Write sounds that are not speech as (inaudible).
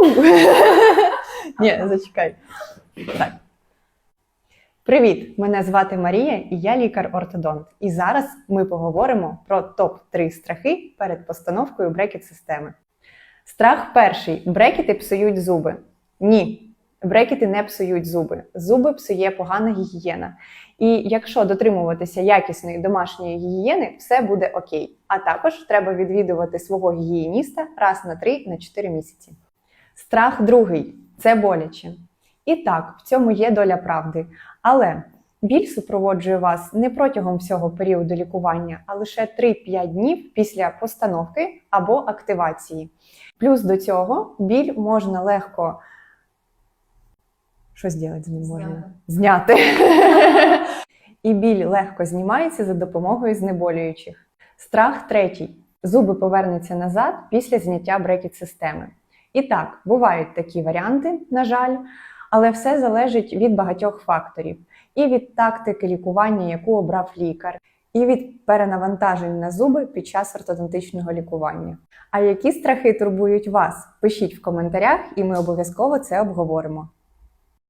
(laughs) Ні, зачекай. Так. Привіт! Мене звати Марія і я лікар-ортодонт. І зараз ми поговоримо про топ-3 страхи перед постановкою брекет-системи. Страх перший: брекети псують зуби. Ні, брекети не псують зуби. Зуби псує погана гігієна. І якщо дотримуватися якісної домашньої гігієни, все буде окей. А також треба відвідувати свого гігієніста раз на 3-4 місяці. Страх другий це боляче. І так, в цьому є доля правди. Але біль супроводжує вас не протягом всього періоду лікування, а лише 3-5 днів після постановки або активації. Плюс до цього біль можна легко. Що зробити з ним можна? Зняти. (laughs) І біль легко знімається за допомогою знеболюючих. Страх третій. Зуби повернуться назад після зняття брекет-системи. І так, бувають такі варіанти, на жаль, але все залежить від багатьох факторів: і від тактики лікування, яку обрав лікар, і від перенавантажень на зуби під час ортодонтичного лікування. А які страхи турбують вас? Пишіть в коментарях, і ми обов'язково це обговоримо.